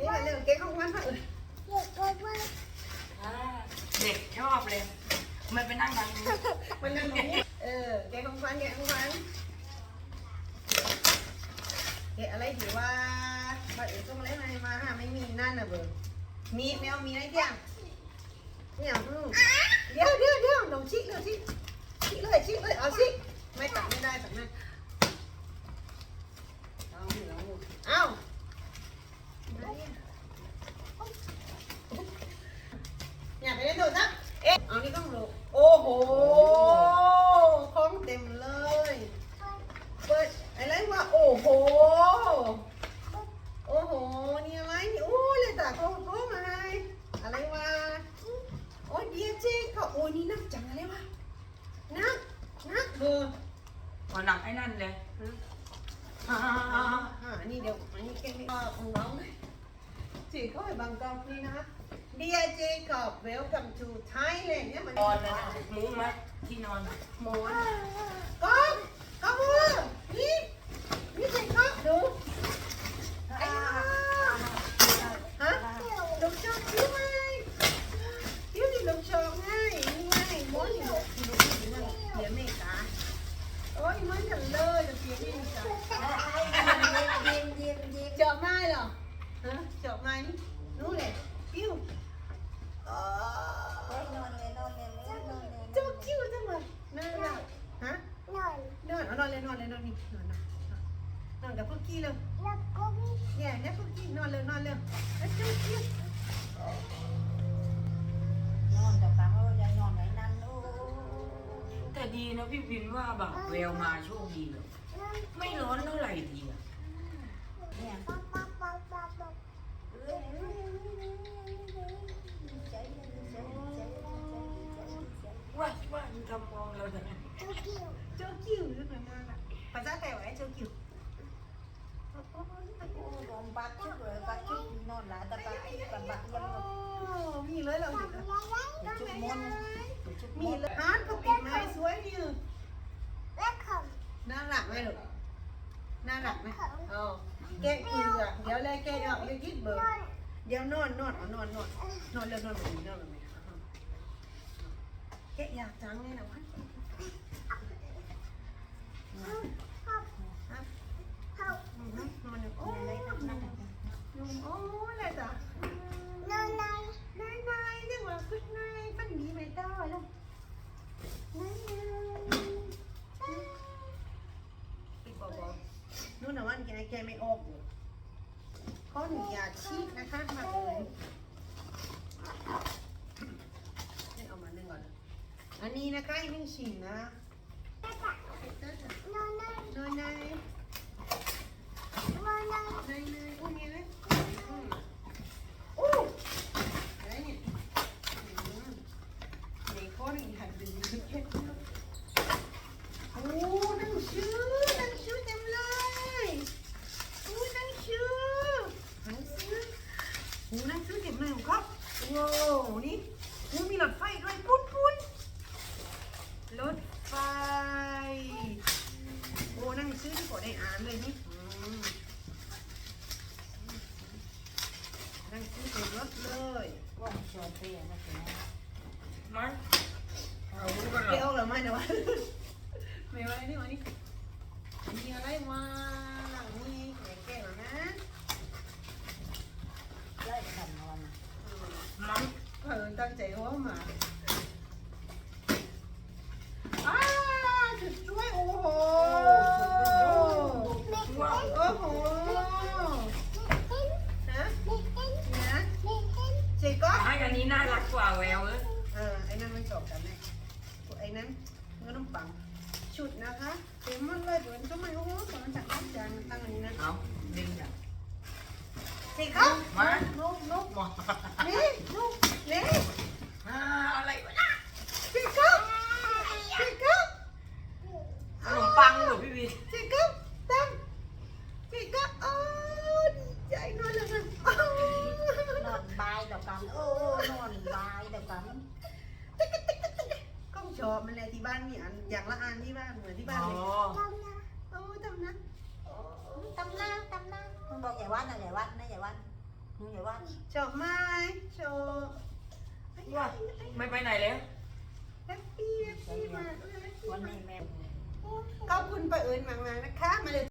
นี่มาเร็วเก๊กของมันเถอะอ่าเด็กชอบเลย มันไปนั่งทางนู้นมันนั่งอย่างนี้เออเก๊กของฟันเก๊กของฟันเก๊กอะไรดีว่าว่าเอ๋ต้องอะไรมามาหาไม่มีนั่นน่ะเบอร์มีแมวมีอะไรเดียวเนี่ยอืมเดี๋ยวเดี๋ยวเดี๋ยวลงชิเลยชิชิเลยชิเลยเอาชิไม่ตัดไม่ได้ตัดไม่เอาหนูเอา อยากไปเล่นโทรศัพท์เอ๊ะเอานี่ต้องลงโอ้โหของเต็มเลย เปิดอะไรวะโอ้โห โอ้โห นี่อะไรนี่โอ้ยเลยตาเขาเขามาให้อะไรวะ โอ้ยเดียเจ๊เขาโอ้ยนี่นักจังอะไรวะ นัก นักเบอร์พอหนังไอ้นั่นเลยอ่าอ่านี่เดี๋ยวอันนี้แกไม่ว่าของน้องจีเขาไปบางกอกนี่นะ Dear Jacob welcome to Thailand เนี่ยมันนอนเลยนะมุ้งไหมที่นอนหมอนก๊อฟก๊อฟเวอร์นี่นี่ใช่ก๊อฟดูไอ้ห่าฮะลูกชอบใช่ไหมเดี๋ยวนี่ลูกชอบไงนี่ไงหมอนนี่ลูกนี่ลูกนี่นั่นเดี๋ยวไม่กาโอ้ยเหมันกันเลยจะเพียงนี่จ้ะจอบง่ายเหรอฮะจอบง่ายนี่รู้เลยปิ้วอ๋อ เจ้าคิ้วจังเลยนั่นน่ะฮะน อนเอานอนเลยนอนเลยนอนนี่นอนนอนนอนกับพวกกี้เลยเนี่ยเนี่ยพวกกี้นอนเลยนอนเลยแล้วเจ้าคิ้วแต่ดีนะพี่พินว่าแบบแววมาโชคดีเลยไม่ร้อนเท่าไหร่ดีอะว่าว่ามันทำมองเราแต่เจ้าคิ้วจังเลยนั่นน่ะภาษาไทยว่าไอ้เจ้าคิ้วโอ้มีเลยเราเห็นแล้วมีเลยฮาร์ดก็ปิดไม้สวยดีน่ารักไหมลูกน่า รักไหมอ๋อแกะเกลือเดี๋ยวเลยแกะออกเลยยิดเบอร์เดี๋ยวนอนนอนเอานอนน นนอนเลยนอนแบบนี้นอนแบบนี้แกะอยากจังเลยนะวะมันโอ้ยลุงโอ้ยอะไรจ้ะนายนายนายเรียกว่าคุณนายฟันดีไม่ได้แล้วนายปิดบอกบอกนู่นน่ะวันแกแกไม่ออกอยู่ข้อหนึ่งอย่าชีนะคะมาเลยเอามาหนึ่งก่อน อันนี้นะคะอีกหนึ่งชิ้นนะ น้อยนายนายนายโอ้ยมีอะไรอืมโอ้อะไรเนี่ยอืมในข้อนี้หันไปดูแค่โอ้หนังชื่อหนังชื่อเต็มเลยโอ้หนังชื่อหนังสือโอ้หนังสือเต็มเลยครับโว้นี่โอ้มีรถไฟด้วยปุ้นปุ้นรถไฟ โอ้นั่งซื้อที่กดได้อ่านเลยนี่อืม นั่งซื้อเต็มรถเลยมันเอารู้กันเหรเดี๋ยอเหรือไม่นะวะไม่ไหวนี่วันี่มีอะไรมานี่แก่ๆหน่ขันะอืมมัน เพิ่นตั้งใจว่ามาอ้าจุดช่วยโอ้โห ว่า โอ้โหฮะนะเจ๊ก็ ไอ้อันนี้น่ารักกว่าแววเลย เออไอ้นั่นมันจบกันแน่ไอ้นั้นมันก็ต้องปังชุดนะคะ เต็มหมดเลยเปิดทำไมโอ้โหตอนจากน้ำจานตั้งอันนี้นะเอาดึงอย่างสิครับมาลูกลูกหมอนี่ลูกนี่ อ่าอะไรวะนะ สิครับสิครับ ขนมปังเหรอพี่วิน สิครับตั้งสิครับโอ้ดีใจนอนเลยนะโอ้ก้องชอบมันเลยที่บ้านมี อันอย่างละอันที่บ้านเหมือนที่บ้านอ๋อเลยโอ้ทำนะโอ้บอกใหญ่วัดนะใหญ่วัดนะใหญ่วัดอมึงอย่าว่าชอบไหมชอบว่าไม่ไปไหนแล้วแฮปปี้แฮปปี้มากเลยวันนี้แม่ขอบคุณป้าเอิญมากๆนะคะมาเลย